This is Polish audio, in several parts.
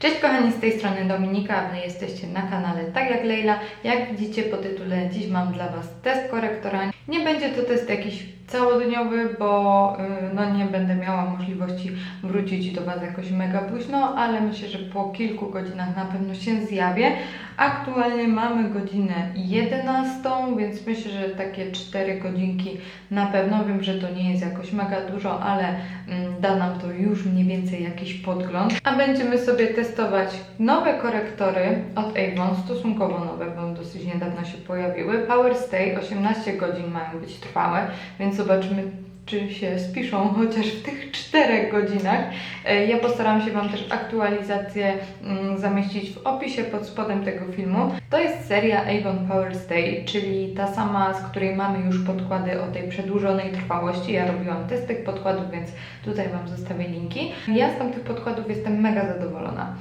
Cześć kochani, z tej strony Dominika, a Wy jesteście na kanale Tak jak Leila. Jak widzicie po tytule, dziś mam dla Was test korektora. Nie będzie to test jakiś całodniowy, bo y, no, nie będę miała możliwości wrócić do Was jakoś mega późno, ale myślę, że po kilku godzinach na pewno się zjawię. Aktualnie mamy godzinę 11, więc myślę, że takie 4 godzinki na pewno. Wiem, że to nie jest jakoś mega dużo, ale mm, da nam to już mniej więcej jakiś podgląd. A będziemy sobie testować nowe korektory od Avon, stosunkowo nowe, bo dosyć niedawno się pojawiły. Power Stay 18 godzin mają być trwałe, więc zobaczymy czy się spiszą chociaż w tych 4 godzinach. E, Ja postaram się Wam też aktualizację mm, zamieścić w opisie pod spodem tego filmu. To jest seria Avon Power Stay, czyli ta sama, z której mamy już podkłady o tej przedłużonej trwałości. Ja robiłam test tych podkładów, więc tutaj Wam zostawię linki. Ja z tamtych podkładów jestem mega zadowolona.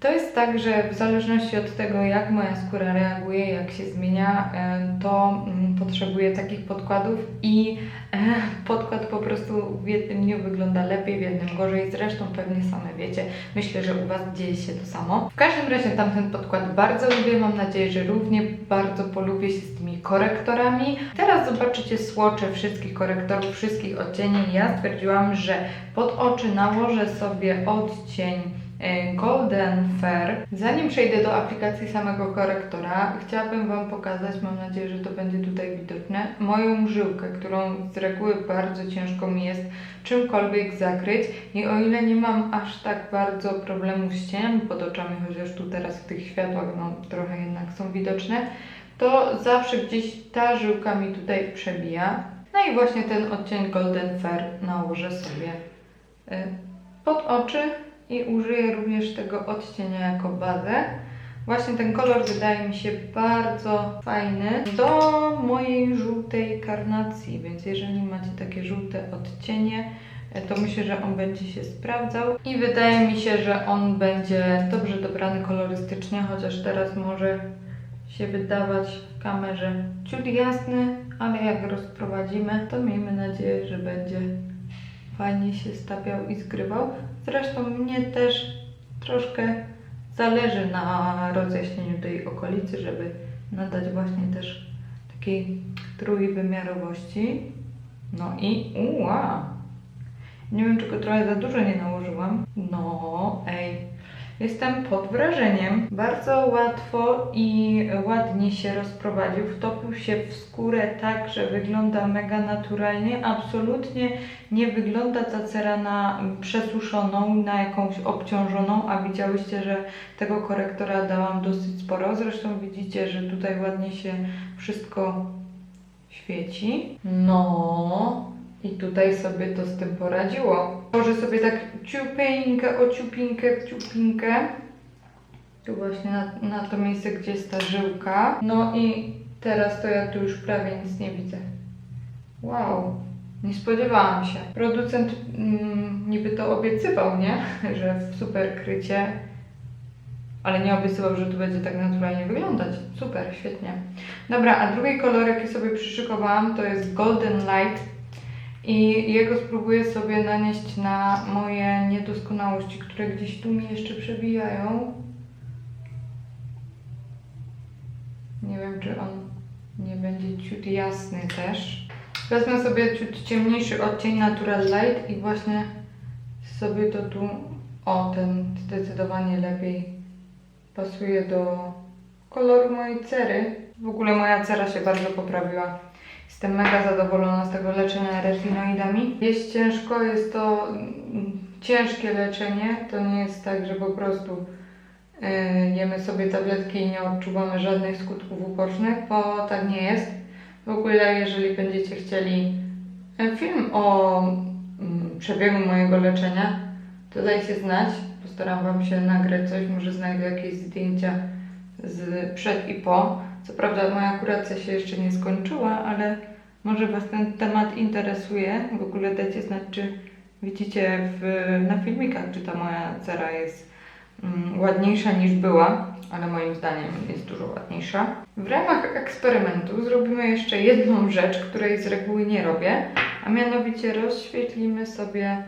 To jest tak, że w zależności od tego, jak moja skóra reaguje, jak się zmienia, e, to mm, potrzebuję takich podkładów i e, podkład po prostu w jednym dniu wygląda lepiej, w jednym gorzej. Zresztą pewnie same wiecie. Myślę, że u Was dzieje się to samo. W każdym razie tamten podkład bardzo lubię. Mam nadzieję, że równie bardzo polubię się z tymi korektorami. Teraz zobaczycie słocze wszystkich korektorów, wszystkich odcieni. Ja stwierdziłam, że pod oczy nałożę sobie odcień Golden Fair. Zanim przejdę do aplikacji samego korektora, chciałabym Wam pokazać, mam nadzieję, że to będzie tutaj widoczne, moją żyłkę, którą z reguły bardzo ciężko mi jest czymkolwiek zakryć i o ile nie mam aż tak bardzo problemów z cieniami pod oczami, chociaż tu teraz w tych światłach no, trochę jednak są widoczne, to zawsze gdzieś ta żyłka mi tutaj przebija. No i właśnie ten odcień Golden Fair nałożę sobie y, pod oczy i użyję również tego odcienia jako bazę. Właśnie ten kolor wydaje mi się bardzo fajny do mojej żółtej karnacji, więc jeżeli macie takie żółte odcienie, e, to myślę, że on będzie się sprawdzał i wydaje mi się, że on będzie dobrze dobrany kolorystycznie, chociaż teraz może się wydawać w kamerze ciut jasny, ale jak rozprowadzimy, to miejmy nadzieję, że będzie fajnie się stawiał i zgrywał. Zresztą mnie też troszkę zależy na rozjaśnieniu tej okolicy, żeby nadać właśnie też takiej trójwymiarowości. No i uła! Nie wiem, czy go trochę za dużo nie nałożyłam. No, ej. Jestem pod wrażeniem. Bardzo łatwo i ładnie się rozprowadził. Wtopił się w skórę tak, że wygląda mega naturalnie. Absolutnie nie wygląda ta cera na przesuszoną, na jakąś obciążoną, a widziałyście, że tego korektora dałam dosyć sporo. Zresztą widzicie, że tutaj ładnie się wszystko świeci. No, i tutaj sobie to z tym poradziło. Może sobie tak ciupinkę, o ciupinkę, ciupinkę. Tu właśnie na, na to miejsce, gdzie jest ta żyłka. No i teraz to ja tu już prawie nic nie widzę. Wow, nie spodziewałam się. Producent mm, niby to obiecywał, nie? Że w super krycie, ale nie obiecywał, że tu będzie tak naturalnie wyglądać. Super, świetnie. Dobra, a drugi kolor, jaki sobie przyszykowałam, to jest Golden Light. I jego spróbuję sobie nanieść na moje niedoskonałości, które gdzieś tu mi jeszcze przebijają. Nie wiem, czy on nie będzie ciut jasny też. Wezmę sobie ciut ciemniejszy odcień Natural Light i właśnie sobie to tu, o ten zdecydowanie lepiej pasuje do koloru mojej cery. W ogóle moja cera się bardzo poprawiła. Jestem mega zadowolona z tego leczenia retinoidami. Jest ciężko, jest to ciężkie leczenie. To nie jest tak, że po prostu yy, jemy sobie tabletki i nie odczuwamy żadnych skutków ubocznych, bo tak nie jest. W ogóle, jeżeli będziecie chcieli e, film o mm, przebiegu mojego leczenia, to dajcie znać. Postaram Wam się nagrać coś, może znajdę jakieś zdjęcia z przed i po. Co prawda moja kuracja się jeszcze nie skończyła, ale może Was ten temat interesuje. W ogóle dajcie znać, czy widzicie w, na filmikach, czy ta moja cera jest mm, ładniejsza niż była, ale moim zdaniem jest dużo ładniejsza. W ramach eksperymentu zrobimy jeszcze jedną rzecz, której z reguły nie robię, a mianowicie rozświetlimy sobie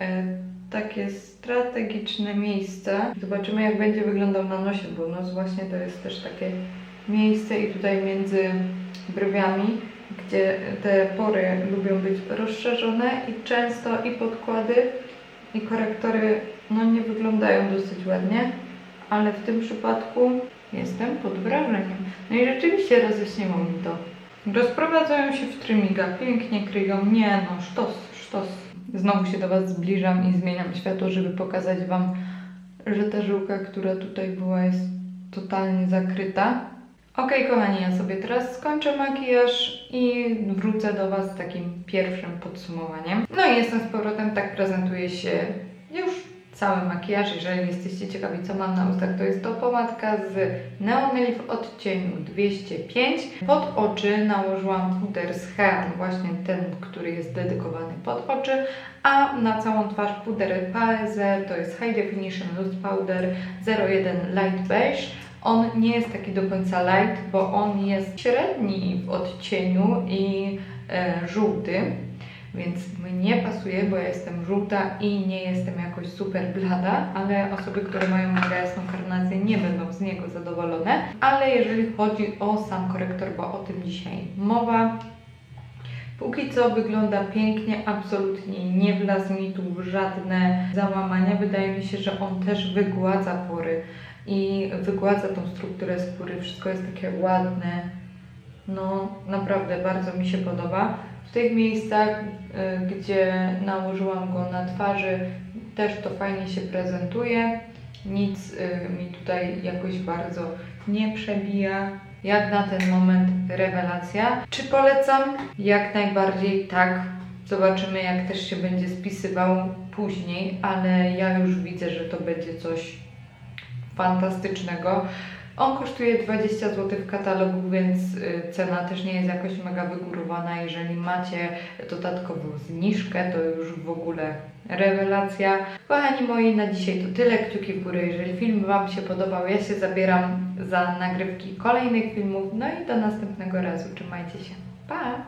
e, takie strategiczne miejsce. Zobaczymy jak będzie wyglądał na nosie, bo nos właśnie to jest też takie miejsce i tutaj między brwiami, gdzie te pory lubią być rozszerzone i często i podkłady i korektory no nie wyglądają dosyć ładnie, ale w tym przypadku jestem pod wrażeniem. No i rzeczywiście roześniło mi to. Rozprowadzają się w trymigach, pięknie kryją. Nie no, sztos, sztos. Znowu się do Was zbliżam i zmieniam światło, żeby pokazać Wam, że ta żyłka, która tutaj była, jest totalnie zakryta. Ok, kochani, ja sobie teraz skończę makijaż i wrócę do Was z takim pierwszym podsumowaniem. No i jestem z powrotem, tak prezentuje się już cały makijaż. Jeżeli jesteście ciekawi, co mam na ustach, to jest to pomadka z Neon w odcieniu 205. Pod oczy nałożyłam puder z Hean, właśnie ten, który jest dedykowany pod oczy, a na całą twarz puder Paese, to jest High Definition Loose Powder 01 Light Beige. On nie jest taki do końca light, bo on jest średni w odcieniu i e, żółty, więc mi nie pasuje, bo ja jestem żółta i nie jestem jakoś super blada, ale osoby, które mają mega jasną karnację nie będą z niego zadowolone. Ale jeżeli chodzi o sam korektor, bo o tym dzisiaj mowa, Póki co wygląda pięknie, absolutnie nie wlazł mi tu żadne załamania. Wydaje mi się, że on też wygładza pory i wygładza tą strukturę skóry. Wszystko jest takie ładne. No, naprawdę bardzo mi się podoba. W tych miejscach, y, gdzie nałożyłam go na twarzy, też to fajnie się prezentuje. Nic y, mi tutaj jakoś bardzo nie przebija. Jak na ten moment rewelacja. Czy polecam? Jak najbardziej tak. Zobaczymy, jak też się będzie spisywał później, ale ja już widzę, że to będzie coś fantastycznego. On kosztuje 20 zł w katalogu, więc y, cena też nie jest jakoś mega wygórowana. Jeżeli macie dodatkową zniżkę, to już w ogóle rewelacja. Kochani moi, na dzisiaj to tyle. Kciuki w górę, jeżeli film Wam się podobał. Ja się zabieram za nagrywki kolejnych filmów. No i do następnego razu. Trzymajcie się. Pa!